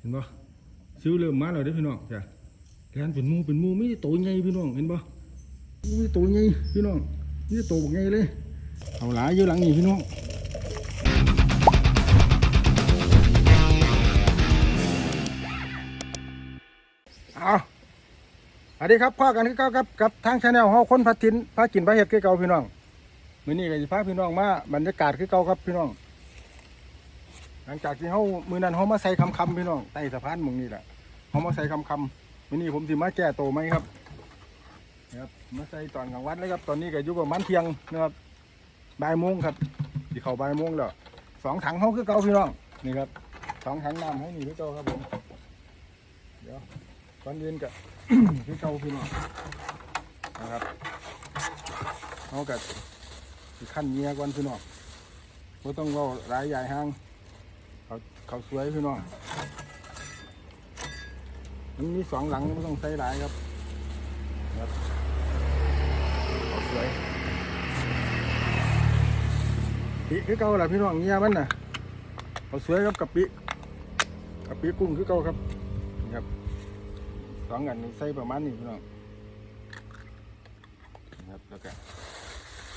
เห็นบ่ซิวเริ่มมาแล้วเด้อพี่น้องจ้ะแลนเป็นมูเป็นมูมีโตใหญ่พี่น้องเห็นบ่มีโตใหญ่พี่น้องมีแต่โตบักใหญ่เลยเอาหลายอยู่หลังนี่พี่น้องเอาสวัสดีครับพ่อกันคือเก่ากับกับทางชาแนลเฮาคนพัดทินพากินพาเฮ็ดคือเก่าพี่น้องมื้อนี้ก็สิพาพี่น้องมาบรรยากาศคือเก่าครับพี่น้อง ลังจากที่เฮามือนั้นเฮามาใส่คำคำพี่น้องใต้สะพานมึงนี่แหละเฮามาใส่คำคำๆมื้อนี้ผมสิมาแก้โตไหมครับนะครับมาใส่ตอนกลางวันเลยครับ ตอนนี้ก็อยู่ประมาณเที่ยงนะครับบ่ายโมงครับสิเข้าบ่ายโมงแล้วสองถังเฮาคือเก่าพี่น้องนี่ครับสองถังน้ำเฮานี่คือเก่าครับผมเดี๋ยวตอนเย็นก็คือเก่าพี่น้องนะครับเฮาก็สิขั้นเมียก่อนพี่น้องบ่ต้องเว้าหลายใหญ่ห้าง เขาสวยพี่น้องมันมีสองหลังไม่ต้องใส่หลายครับครับเขาสวยปีคือเก่าแหละพี่น้องเงี้ยมันน่ะเขาสวยครับกับปีกับปีกุ้งคือเก่าครับครับสองอันนี้ใส่ประมาณนี้พี่น้องครับแล้วก็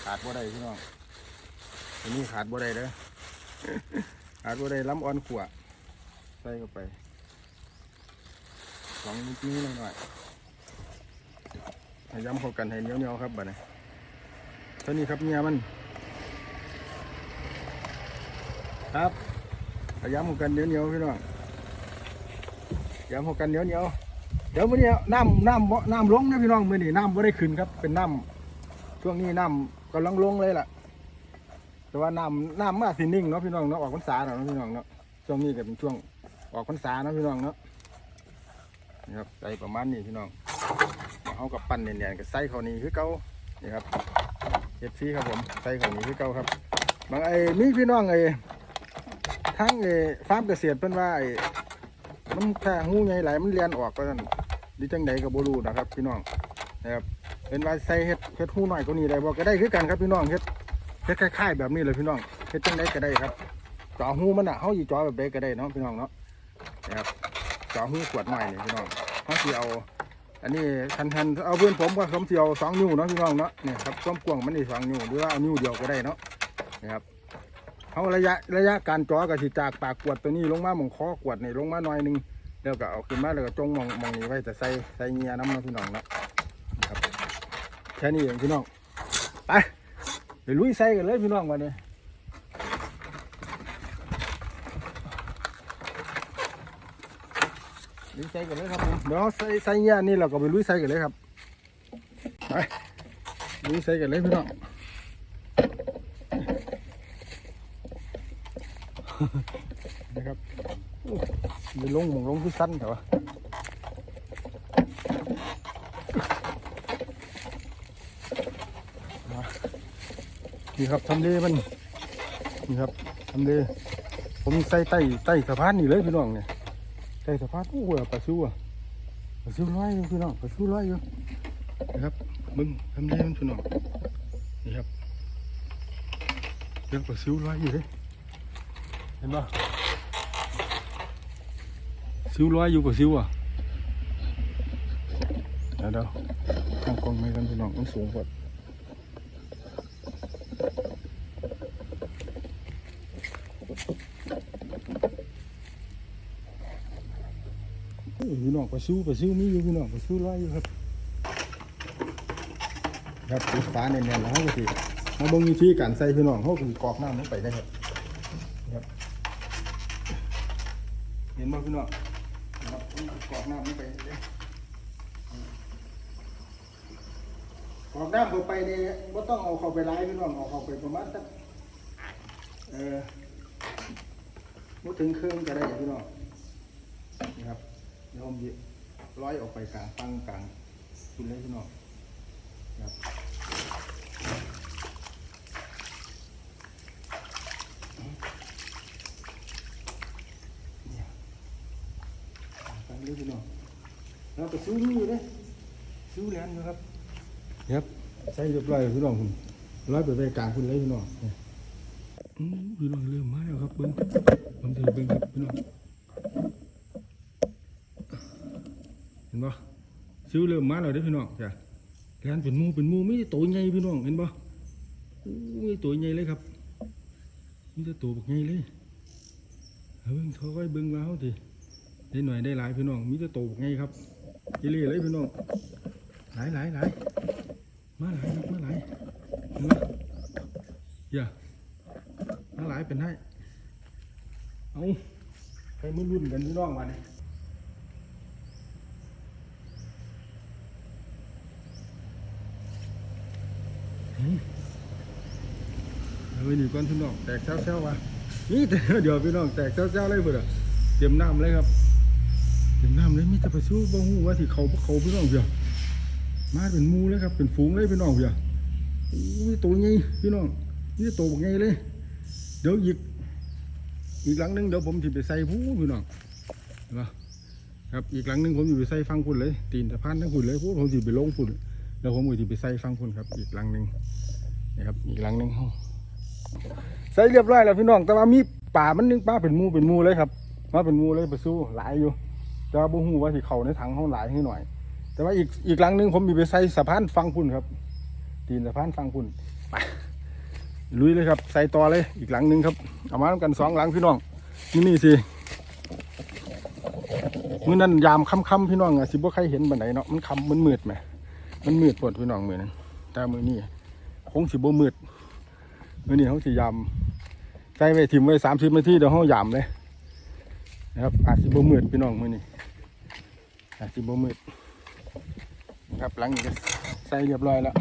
ขาดบ่ได้พี่น้องอันนี้ขาดบ่ได้เด้อ อาจว่าได้ล้ำอ่อนขวใส่เข้าไปสองนิดนี้หน่อยๆให้ย้ำเข้ากันให้เนียวเหนียๆครับบัดนี้เท่านี้ครับเนี่ยมัน ครับให้ย้ำเข้ากันเนียวเหนียๆพี่น้องย้ำเข้ากันเนียวเหนียๆเดี๋ยวมื้อนี้น้ำน้ำน้ำลงนะพี่น้องมื้อนี้น้ำบ่ได้ขึ้นครับ เป็นน้ำช่วงนี้น้ำกำลังลงเลยล่ะ แต่ว่าน้ำน้ำมาสินิ่งเนาะพี่น้องเนาะออกพรรษาเนาะพี่น้องเนาะช่วงนี้ก็เป็นช่วงออกพรรษาเนาะพี่น้องเนาะนี่ครับใส่ประมาณนี้พี่น้องเอากับปั้นเนียนๆกับใส่เขาวนี้คือเก่านี่ครับเจ็ดซีครับผมใส่เขาวนี้คือเก่าครับ บางไอ้มีพี่น้องไอ้ทั้งไอ้ฟาร์มเกษตรเพิ่นว่าไอ้มันแค่หูใหญ่ไหลายมันเลียนออกก็นั่นดิจังใดก็บ่รู้นะครับ พี่น้องนะครับเป็นว่าใส่เฮ็ดเฮ็ดหูหน่อยกว่านี้ได้บ่ก็ได้คือกันครับพี่น้องเฮ็ด เฮ็ดคล้ายๆแบบนี้เลยพี่น้องเฮ็ดจังไดก็ได้ครับจ่อหูมันอะเฮาสิจ่อแบบใดก็ได้เนาะพี่น้องเนาะนะครับจ่อหูขวดใหม่นี่พี่น้องเฮาสิเอาอันนี้ทันทันๆเอาเพื่อนผมก็ผมสิเอาสองนิ้วเนาะพี่น้องเนาะนี่ครับความกว้างมันนี่สองนิ้วหรือว่าเอานิ้วเดียวก็ได้เนาะนะครับเฮาระยะระยะการจ่อก็สิจากปากขวดตัวนี้ลงมาหมองคอขวดนี่ลงมาหน่อยหนึงแล้วก็เอาขึ้นมาแล้วก็จงหมองหมองนี้ไว้แต่ใส่ใส่เงียน้ำเนาะพี่น้องเนาะครับแค่นี้เองพี่น้องไป ไปลุยใส่กันเลยพี่น้องวันนี้ลุยใส่กันเลยครับผมเดี๋ยวใส่ใส่เงี้ยนี่เราก็ไปลุยใส่กันเลยครับไปลุยใส่กันเลยพี่น้องนะครับอู้มีลงหมองลงที่สั้นเหรอ นี่ครับทำเลมันนี่ครับทำเลผมใส่ใต้ใต้สะพานนี่เลยพี่น้องเนี่ยใต้สะพานโอ้โหปลาซิวอะปลาซิวร้อยอยู่พี่น้องปลาซิวร้อยอยู่นะครับมึงทำเลมันพี่น้องนี่ครับเยองปลาซิวร้อยอยู่เลยเห็นปะซิวร้อยอยู่ปลาซิวอะเดี๋ยวเดี๋ยวตั้งกองไม่กันพี่น้องมันสูงกว่า เอ้ยพี่น้องป ลาซิวปลาซิวมีอยู่พี่น้องปลาซิวลอยอยู่ครับครับปิดฝาแน่นๆแล้วก็สิมาเบิ่งวิธีการใส่พี่น้องเขาก็สิกรอกน้ำลงไปได้ครับครับเห็นบ่พี่น้องกรอกน้ำลงไปเลยกรอกน้ำเข้าไปเนี่บ่ต้องเอาเข้าไปหลายพี่น้องเอาเข้าไปประมาณสักเออบ่ถึงครึ่งก็ได้พี่น้อง เดี๋ยวผมจะร้อยออกไปกลางตั้งกลางคุณเลยพี่น้องครับเนี่ยตั้งเลยพี่น้องแล้วก็ซื้อนี่เลยซื้อแลนด์นะครับครับใส่เรียบร้อยแล้วพี่น้องคุณร้อยไปไปกลางคุณเลยพี่น้องเนี่ยอืมพี่น้องเริ่มมาแล้วครับเบิ้งผมจะเบิ้งครับพี่น้อง ห็นบ่ซิวเริ่มมาแล้วเด้อพี่น้องจ้ะแลนเป็นมูเป็นมูมีแต่ตัวใหญ่พี่น้องเห็นบ่อู้มีตัวใหญ่เลยครับมีแต่ตัวบักใหญ่เลยเอาเบิ่งเขาไว้เบิ่งว่าเฮาติได้หน่อยได้หลายพี่น้องมีแต่ตัวบักใหญ่ครับอีหลีเลยพี่น้องหลายหลายหลายมาหลายครับมาหลายเห็นบ่อย่ามาหลายเป็นให้เอาไปมือรุ่นกันพี่น้องมาเนี่ย เอาไปนี่ก่อนพี่น้องแตกเช้าๆวะนี่แต่เดี๋ยวพี่น้องแตกเช้าๆเลยเพื่อนอะเตรียมน้ำเลยครับเตรียมน้ำเลยมีแต่ไปสู้บ่ฮู้ว่าที่เขาเขาพี่น้องเพียมาเป็นมูเลยครับเป็นฝูงเลยพี่น้องเพียอู้ยตัวใหญ่พี่น้องนี่ตัวบักใหญ่เลยเดี๋ยวอีกอีกหลังนึงเดี๋ยวผมสิไปใส่ผู้พี่น้องเห็นปะครับอีกหลังนึงผมสิไปใส่ฟังพุ่นเลย ตีนสะพานทั้งพุ่นเลยพูดผมสิไปลงพุ่นแล้วผมก็สิไปใส่ฟังพุ่นครับ อีกหลังนึงนะครับอีกหลังนึงเฮา ใส่เรียบร้อยแล้วพี่น้อง แต่ว่ามีป่ามันนึงป่าเป็นมูเป็นมูเลยครับมาเป็นมูเลยไปสู้หลายอยู่ แต่ว่าบ่ฮู้ว่าสิเขาในถังเฮาหลายให้หน่อย แต่ว่าอีกอีกหลังหนึงผมมีไปใส่สะพานฟังพุ่นครับตีนสะพานฟังพุ่นไปลุยเลยครับ ใส่ต่อเลยอีกหลังหนึงครับเอามาทำกันสองหลังพี่น้องนี่นี่สิมื้อนั้นยามค่ำๆพี่น้องอะสิบ่ใครเห็นบันไดเนาะมันค่ำมันมืดแหมมันมืดปวดพี่น้องมือนั้นแต่มือนี้คงสิบ่มืด มื่อนี้เขาสิยำใส่ไว้ถิ่มไว้สามสิบนาทีเดี๋ยวเขายำเลยนะครับอาจสิบมืดพี่น้องมื่อนี้อาจสิบมืดนะครับหลังนี้ก็ใส่เรียบร้อยแล้ว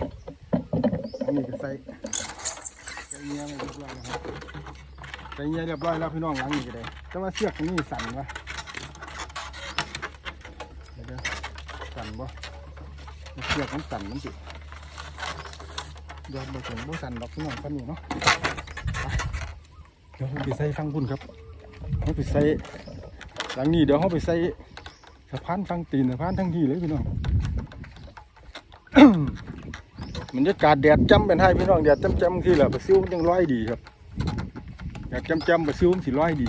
หลังนี้ก็ใส่ใส่เงี้ยเรียบร้อยแล้วครับใส่เงี้ยเรียบร้อยแล้วพี่น้องหลังนี้ก็ได้แต่ว่าเชือกนนี้สั่นวะเดี๋ยวสั่นบ่เชือกมันสั่นมัน สิเดี๋ยวบ่ถึงบ่สั่นดอกพี่น้องกันนี่เนาะเดี๋ยวผมไปใส่ฟังพุ่นครับเขาไปใส่หลังนี้เดี๋ยวเขาไปใส่สะพานฟังตีนสะพานทั้งที่เลยพี่น้องบรรยากาศแดดจ้ำเป็นให้พี่น้องแดดจ้ำจ้ำที่แหละปลาซิวมันยังร้อยดีครับแดดจ้ำจ้ำปลาซิวมันสิร้อยดี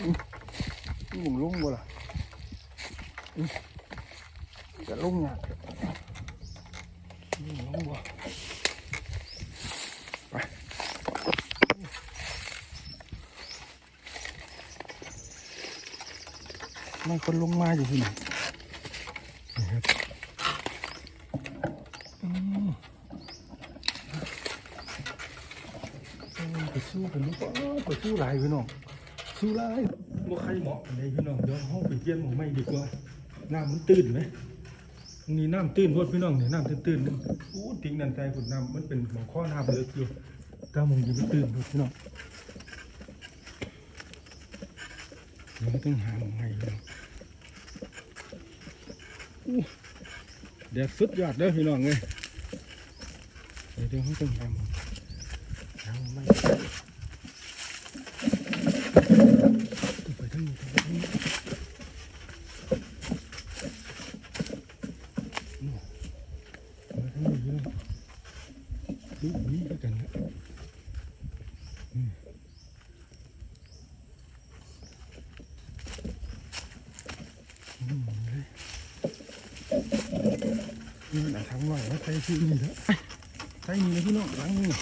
อื้อนี่หมุงลุ่งบ่ล่ะ ลุ่งยากนี่ลุ่งบ่ไปมันคนลงมาอยู่ที่ไหนนี่ครับอืมเออไปสู้กันลูกเออไปสู้หลายพี่น้องสู้หลายบ่ใครเหมาะกันเลยพี่น้องเดี๋ยวห้องไปเยี่ยมหมอไม่ดีกว่าน้ำมันตื้นไหมตรง นี่น้ำตื้นโพดพี่น้องเนี่ยน้ำตื้นๆนึงอู้ติ้งนันใจขุดน้ำมันเป็นหมองข้อน้ำเลยอยู่แต่มองอยิงตื้นโพดพี่น้องเดี๋ยวต้องหาหมองใหม่พี่น้องอู้แดดสุดยอดเด้อพี่น้องเลยเดี๋ยวเดี๋ยวเขาต้องหาหมองหาหมองใหม่ต้องไปทางนี้ต้องไปทางนี้ มาทั้งนี้เลยลูกนี้ก็กันนะอืมอืมเลยนี่ หน่อยแล้วใส่ที่นี่แล้วใส่นี่เลยพี่น้องหลังนี่นะ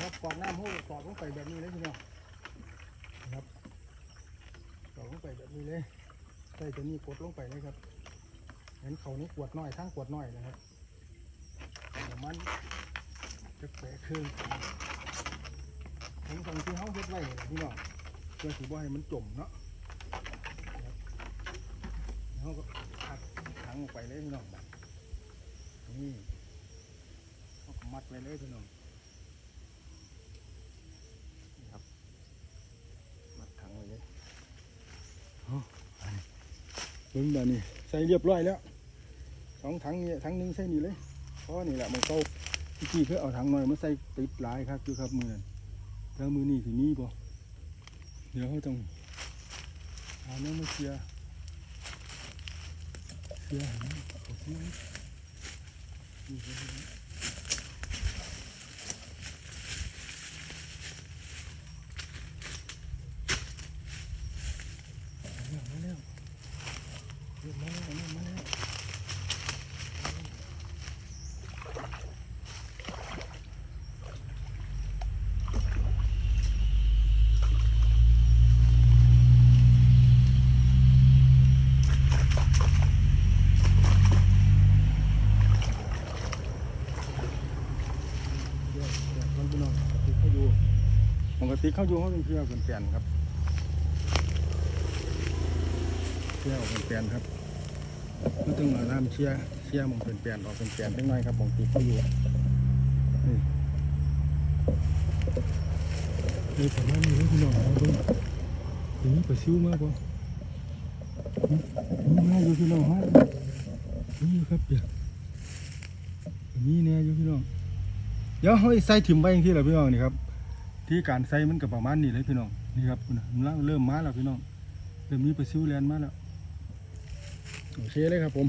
ครับกรอกน้ำหูกรอกลงไปแบบนี้เลยพี่น้องครับกรอกลงไปแบบนี้เลยใส่ตัวนี้กดลงไปเลยครับเห็นเขานี่ขวดน้อยทั้งขวดน้อยนะครับเดี๋ยวมัน จะแปะเครื่องทั้งฝั่งที่เขาเฮ็ดไว้นี่แหละพี่น้องเพื่อถือว่ให้มันจมเนาะเขาก็อัดถังออกไปเลยพี่น้องแบบนี่เขาก็มัดไว้เลยพี่น้องครับ มัดถังไว้เลยเอาไปเบิ่งแบบนี้ใส่เรียบร้อยแล้วสองถังนี่ถังหนึงใส่นี่เลยเพราะนี่แหละมันเข้า ที่ที่เคยเอาถังหน่อยมาใส่ติดหลายครับคือครับมือนั้นแล้วมือนี่สิมีบ่เดี๋ยวเขาต้องเอาเนื้อมาเคลียเคลียหายเอาเสียนี่ก็ได้มาแล้วมาแล้วมาแล้วมาแล้ว เดี๋ยวเดี๋ยวมันพี่น้องปกติเข้าอยู่ปกติ เขาอยู่เขาเป็นเที่ยวเป็นแปลนครับเที่ยวเป็นแปลนครับมันต้องมาน้ำเชี่ยเชี่ยมองเป็นแปลนออกเป็นแปลนเล็กน้อยครับปกติดเขาอยู่นี่นี่ประมาณนี้เลยพี่น้องเอาเบิ่งทีนี้ไปซิ้วมากกว่านี่มาอยู่พี่น้องมานี่ครับเดี๋ยวนี่แน่อยู่พี่น้องเดี๋ยวเฮ้ยใส่ถิ่มไปอย่างที่เราพี่น้องนี่ครับ ที่การใส่มันก็ประมาณนี้เลยพี่น้อง นี่ครับคุณน่ะมันเริ่มมาแล้วพี่น้อง เริ่มมีปลาซิวแลนมาแล้ว โอเคเลยครับผม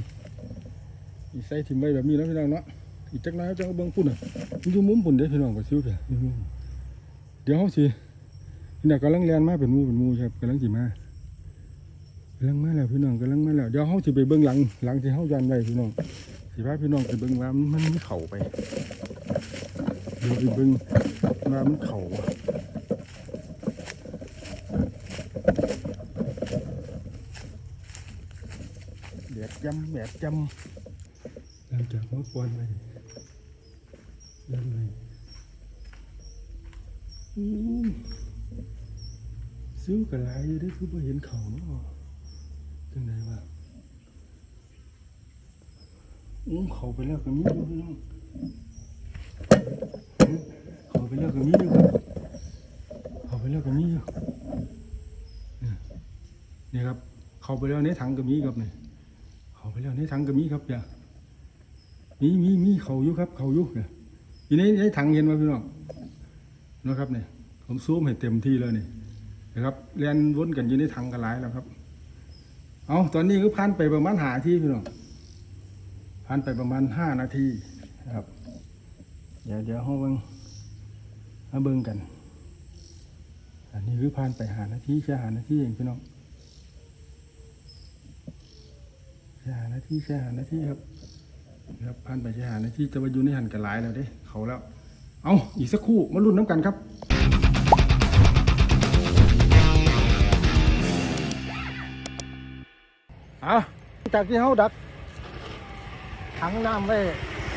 ใส่ถิ่มไปแบบนี้แล้วพี่น้องเนาะ อีกจักน้อยจะเอาเบิ้งปุ่นอะมันอยู่มุมปุ่นเด้พี่น้องปลาซิวเพียอยู่เดี๋ยวเขาสินี่น่ะกำลังแลนมาเป็นมูเป็นมูครับกำลังสิมากำลังมาแล้วพี่น้องกำลังมาแล้วเดี๋ยวเขาสิไปเบิ้งหลังหลังที่เขายันไว้พี่น้องสิพาพี่น้องไปเบิ้งว่ามันมีเข่าไปเดี๋ยวไปเบิ่ง ว่ามันเขาแดดจำแดดจำหลังจากเมื่อปอนไปยังไงอู้ซื้อกระไรอยู่ได้คือไ่เห็นเขาเนาะจังไดวะอู้เขาไปแล้วก็มีอยู่พี่น้อง ไปเลือกกับมีอยู่ครับเขาไปเลือกกับมีอยู่เนี่ยครับ เขาไปแล้วในถังกับมีครับเนี่ยเขาไปแล้วในถังกับมีครับอย่ามีมีมีเขาอยู่ครับ เขาอยู่เนี่ยอยู่ในในถังเห็นไหมพี่น้องนะครับเนี่ยผมซูมให้เต็มที่แล้วนี่นะครับเรียนวนกันอยู่ในถังกันหลายแล้วครับ เอาตอนนี้ก็ผ่านไปประมาณหาที่พี่น้องผ่านไปประมาณห้านาทีครับ เดี๋ยวเดี๋ยวห้องเบิ่ง มาเบิ่งกัน อันนี้คือผ่านไปหานาทีแค่หานาทีเองพี่น้องแค่หานาทีแค่หานาทีครับครับผ่านไปแค่หานาทีจะมาอยู่ในหันกันหลายแล้วเด้เขาแล้ว เอาอีกสักครู่มาลุ้นน้ำกันครับเอาจากที่เขาดักถังน้ำไว้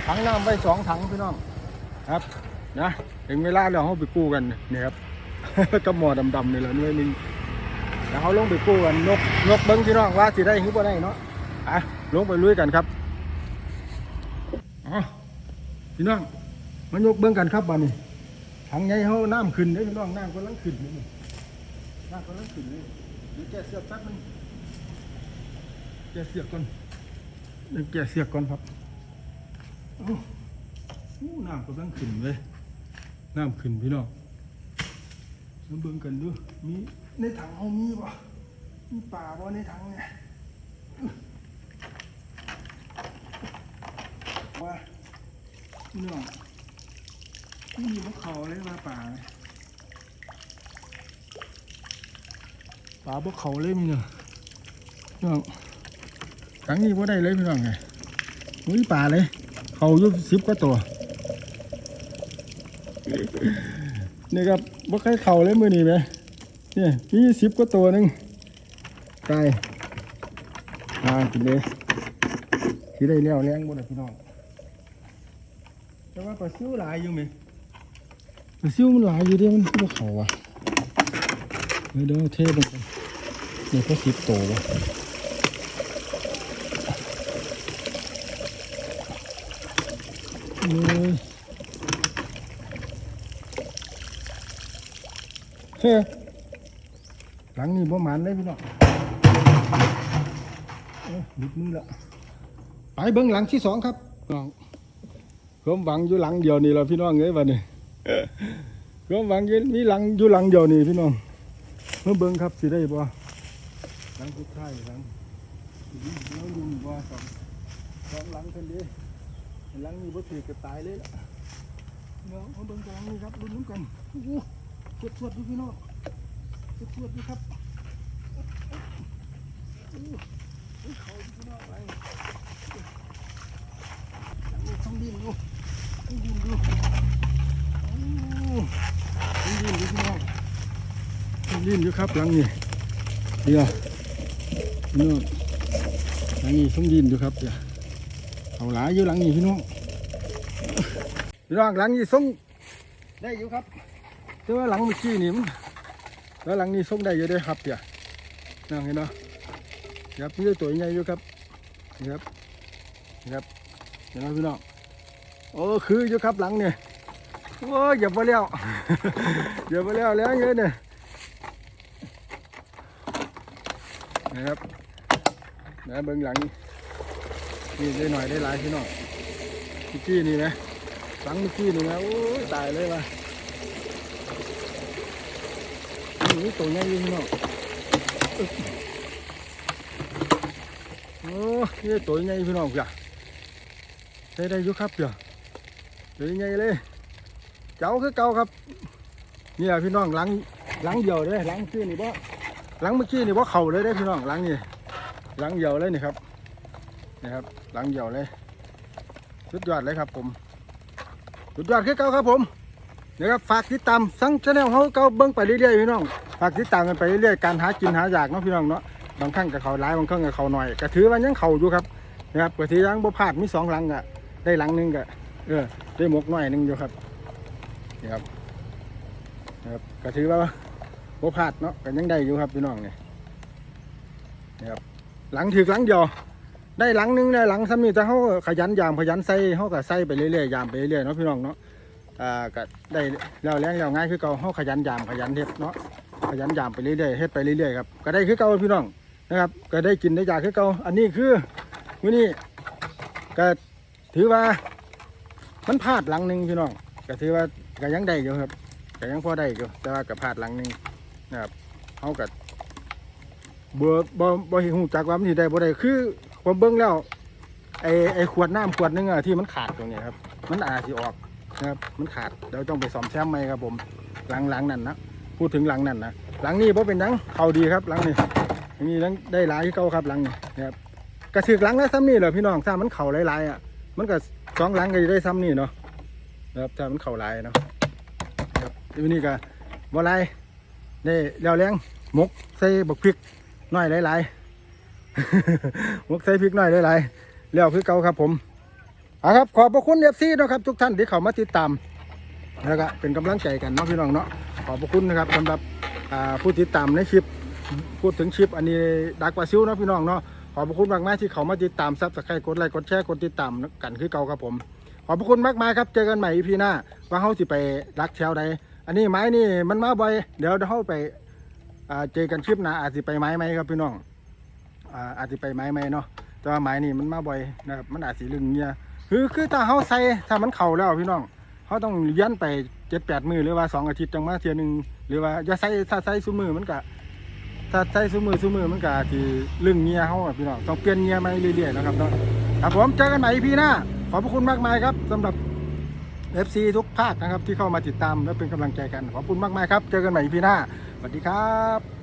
ถังน้ำไว้สองถังพี่น้องครับ นะถึงเวลาแล้วเขาไปกู้กันนี่ครับกับหมอดำๆนี่แหละหน่วยนึงแล้วเขาลงไปกู้กันนกนกเบิ้งพี่น้องว่าสิได้หรือบ่ได้เนาะอะลงไปลุยกันครับอ๋อพี่น้องมายกเบิ้งกันครับบ้านนี้ถังใหญ่เขาน้ำขึ้นเด้พี่น้องน้ำกำลังขึ้นนี่น้ำกำลังขึ้นนี่เดี๋ยวแกเสือกแป๊บนึงแกเสือกก่อนเดี๋ยวแกเสือกก่อนครับโอ้โหน้ำกำลังขึ้นเลย น้ำขึ้นพี่น้องมาเบิ่งกันดูมีในถังเขามีบ่มีป่าบ่ในถังเนี่ยว่าพี่น้องนี่มีพวกเขาเลยว่าป่าเนี่ยป่าพวกเขาเลยมีเนาะพี่น้องถังนี้บ่ได้เลยพี่น้องไงมีป่าเลย เขาอยู่สิบกว่าตัว นี่ครับบ่เคยเข่าเลยมือนี้ไหมเนี่ยมีสิบกว่าตัวหนึงตายมากินเลยสิได้เลี้ยวแรงบ่นะพี่น้องแต่ว่าปลาซิวหลายอยู่ไหมปลาซิวมันหลายอยู่เด้มันคือบ่เข่าว่ะเดี๋ยวเดี๋ยวเอาเทลงไปนี่ก็สิบตัววะเอ้ย เฮ้ยหลังนี้บ่หมันเลยพี่น้องเอ้ยหลุดมือและไปเบิ้งหลังที่สองครับน้องผมหวังอยู่หลังเดียวนี่แหละพี่น้องเอ้ยวันนี้ผมหวังอยู่มีหลังอยู่หลังเดียวนี่พี่น้องเมื่อเบิ้งครับสิได้บ่หลังสุดท้ายหลังแล้วลุงว่าสองสองหลังคนดีหลังนี้บ่ถือกับตายเลยล่ะเนาะเอาเบิ่งหลังนี้ครับลุ้นน้ำกัน โอ้โหสวดสวดดูพี่น้องสวดสวดดูครับเขาพี่น้องไรหลังนี้ต้องดิ้นดูต้องดิ้นดูต้องดิ้นดูพี่น้องต้องดิ้นอยู่ครับหลังนี้เดี๋ยวพี่น้องหลังนี้ต้องดิ้นอยู่ครับเดี๋ยวเอาหลายอยู่หลังนี้พี่น้องพี่น้องหลังนี้ส่งได้อยู่ครับ แต่ว่าหลังเมื่อกี้นี่มันแล้วหลังนี้ส่งได้อยู่เด้วยครับเดี๋ยวนั่งเห็นเนาะครับมีตัวใหญ่อยู่ครับนี่ครับนี่ครับเห็นไหมพี่น้องโอ้คืออยู่ครับหลังเนี่ยโอ้ยอย่าไปแล้วอย่าไปแล้วแล้วเยอะเนี่ยนะครับนะเบื้องหลังนี่ได้หน่อยได้หลายพี่น้องเมื่อกี้นี่นะหลังเมื่อกี้นี่นะโอ้ยตายเลยว่ะ นี่ตัวใหญ่อยู่พี่น้องอึ๊บโอ้นี่ตัวใหญ่พี่น้องจ้ะได้ได้อยู่ครับจ้ะตัวใหญ่เลย เจ้าคือเก่าครับนี่แหละพี่น้องหลังหลังเดียวเลยหลังกี้นี่บ่หลังเมื่อกี้นี่บ่เข่าเลยได้อพี่น้องหลังนี่หลังเหยาวเลยนี่ครับนี่ครับหลังเหยาวเลยสุดยอดเลยครับผมสุดยอดคือเก่าครับผมนี่ครับฝากติดตามสั่งชาแนลเขาเก่าเบิ้งไปเรื่อยๆพี่น้อง ฝากติดตามกันไปเรื่อยๆการหากินหาอยากเนาะพี่น้องเนาะบางครั้งกับเขาหลายบางครั้งกับเขาหน่อยก็ถือว่ายังเขาอยู่ครับนะครับก็ถือยังบ่พลาดมีสองหลังอะได้หลังหนึงก็เออได้หมกหน่อยหนึงอยู่ครับนี่ครับนะครับก็ถือว่าบ่พลาดเนาะก็ยังได้อยู่ครับพี่น้องเนี่ยนี่ครับหลังถือหลังเดียวได้หลังหนึงได้หลังซ้ำนี่แต่เขาขยันยามขยันใส่เขาก็ใส่ไปเรื่อยๆยามไปเรื่อยๆเนาะพี่น้องเนาะอ่าก็ได้แล้วแรงแล้วง่ายคือเก่าเขาขยันยามขยันเฮ็ดเนาะ ขยันยามไปเรื่อยๆเฮ็ดไปเรื่อยๆครับก็ได้คือเก่าพี่น้องนะครับ ก็ได้กินได้ยาคือเก่าอันนี้คือมื้อนี้ก็ถือว่ามันพลาดหลังหนึ่งพี่น้องก็ถือว่าก็ยังได้อยู่ครับก็ยังพอได้อยู่แต่ว่าก็พลาดหลังหนึ่งนะครับเขาก็บ่บ่บ่เห็นหูจักว่ามันสิได้บ่ได้คือผมเบิ่งแล้วไอไอขวดน้ำขวดหนึงอะที่มันขาดตรงนี้ครับ มันอาจสิออกนะครับมันขาดเดี๋ยวต้องไปซ่อมแซมใหม่ครับผมหลังหลังนั่นนะพูดถึงหลังนั่นนะ หลังนี้บ่เป็นหยังเขาดีครับหลังนี้อันนี้หลังได้หลายที่เก่าครับหลังนี้นะครับกระถึกหลังละซ้ำนี่เหรอพี่น้องถ้ามันเข่าหลายๆอะมันก็สองหลังก็จะได้ซ้ำนี่เนาะนะครับถ้ามันเข่าหลายเนาะครับทีนี้ก็บ่หลายได้แล้วแรงมกใส่บักพริกน้อยหลายๆมุกใส่พริกน้อยหลายๆแล้วคือเก่าครับผมเอาครับขอบพระคุณเอฟซีนะครับทุกท่านที่เข้ามาติดตามแล้วก็เป็นกำลังใจกันเนาะพี่น้องเนาะขอบพระคุณนะครับสำหรับ ผู้ติดตามในคลิปพูดถึงคลิปอันนี้ดักกว่าซิวเนาะพี่น้องเนาะขอบพระคุณมากมายที่เขามาติดตามซับสไครต์กดไลค์กดแชร์กดติดตามกันคือเก่าครับผม ขอบพระคุณมากมายครับเจอกันใหม่อีพีหน้าว่าเขาสิไปรักแถวใดอันนี้ไม้นี่มันมาบ่อยเดี๋ยวเขาไปเจอกันคลิปหนะอาจจะไปไม้ไหมครับพี่น้องอาจจะไปไม้ไหมเนาะแต่ว่าไม้นี่มันมาบ่อยนะครับมันอาจสีลึงเนี่ยคือคือถ้าเขาใส่ถ้ามันเข่าแล้วพี่น้องเขาต้องเลี้ยนไป เจ็ดแปดมือหรือว่าสองอาทิตย์จังมาเทียหนึ่งหรือว่าอย่าใส่ถ้าใส่ซุมือมันกะถ้าใส่ซุมือซุมือมันกะที่ลึงเงียเขาอะพี่น้องต้องเปลี่ยนเงียมาเรื่อยๆนะครับเนาะครับผมเจอกันใหม่พี่หน้าขอบพระคุณมากมายครับสำหรับ FC ทุกภาคนะครับที่เข้ามาติดตามและเป็นกำลังใจกันขอบคุณมากมายครับ เจอกันใหม่พี่หน้าสวัสดีครับ